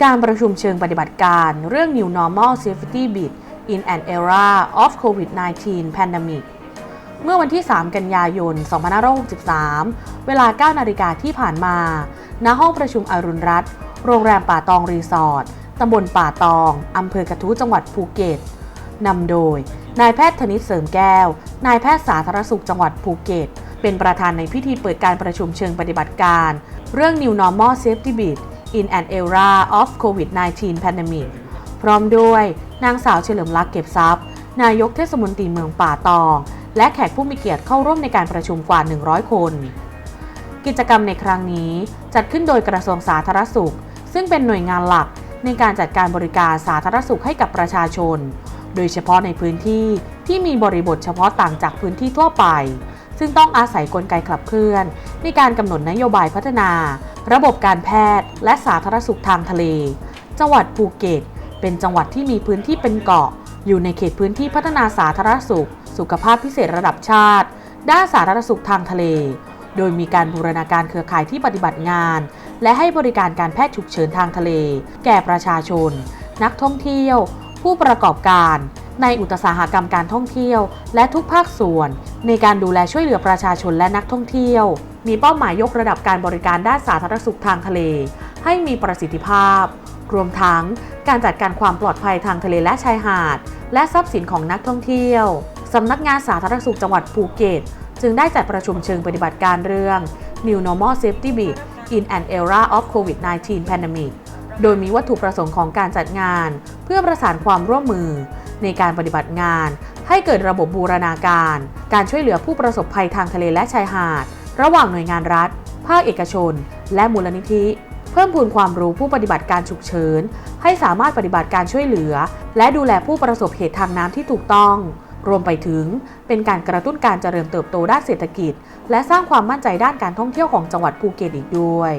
การประชุมเชิงปฏิบัติการเรื่อง New Normal Safety Bid in an Era of COVID-19 Pandemic เมื่อวันที่ 3 กันยายน 2563 เวลา 9 นาฬิกาที่ผ่านมา ณ ห้องประชุมอรุณรัตน์ โรงแรมป่าตองรีสอร์ท ตำบลป่าตอง อำเภอกระทู้จังหวัดภูเก็ต นำโดย นายแพทย์ธนิตเสริมแก้ว นายแพทย์สาธารณสุขจังหวัดภูเก็ต เป็นประธานในพิธีเปิดการประชุมเชิงปฏิบัติการ เรื่อง New Normal Safety Bid in an Era of COVID-19 Pandemic พร้อมด้วยนางสาวเฉลิมลักษณ์เก็บทรัพย์ นายกเทศมนตรีเมืองป่าตอง และแขกผู้มีเกียรติเข้าร่วมในการประชุมกว่า 100 คน กิจกรรมในครั้งนี้จัดขึ้นโดยกระทรวงสาธารณสุข ซึ่งเป็นหน่วยงานหลักในการจัดการบริการสาธารณสุขให้กับประชาชน โดยเฉพาะในพื้นที่ที่มีบริบทเฉพาะต่างจากพื้นที่ทั่วไป ซึ่งต้องอาศัยกลไกขับเคลื่อน ในการกำหนดนโยบายพัฒนา ระบบการแพทย์ และสาธารณสุขทางทะเล จังหวัดภูเก็ต เป็นจังหวัดที่มีพื้นที่เป็นเกาะ อยู่ในเขตพื้นที่พัฒนาสาธารณสุข สุขภาพพิเศษระดับชาติ ด้านสาธารณสุขทางทะเล โดยมีการบูรณาการเครือข่ายที่ปฏิบัติงาน และให้บริการการแพทย์ฉุกเฉินทางทะเล แก่ประชาชน นักท่องเที่ยว ผู้ประกอบการ ในอุตสาหกรรมการท่องเที่ยว และทุกภาคส่วน ในการดูแลช่วยเหลือประชาชนและนักท่องเที่ยว มีเป้าหมายยกระดับการบริการด้านสาธารณสุขทางทะเล ให้มีประสิทธิภาพ รวมทั้งการจัดการความปลอดภัยทางทะเลและชายหาด และทรัพย์สินของนักท่องเที่ยวสำนักงานสาธารณสุขจังหวัดภูเก็ต จึงได้จัดประชุมเชิงปฏิบัติการเรื่อง New Normal Safety Bid in an Era of COVID-19 Pandemic โดยมีวัตถุประสงค์ของการจัดงาน เพื่อประสานความร่วมมือ ในการปฏิบัติงาน ให้เกิดระบบบูรณาการ การช่วยเหลือผู้ประสบภัยทางทะเลและชายหาด ระหว่างหน่วยงานรัฐ ภาคเอกชน และมูลนิธิ เพิ่มพูนความรู้ผู้ปฏิบัติการฉุกเฉิน ให้สามารถปฏิบัติการช่วยเหลือ และดูแลผู้ประสบเหตุทางน้ำที่ถูกต้องรวมไปถึงเป็นการกระตุ้นการเจริญเติบโตด้านเศรษฐกิจ และสร้างความมั่นใจด้านการท่องเที่ยวของจังหวัดภูเก็ตอีกด้วย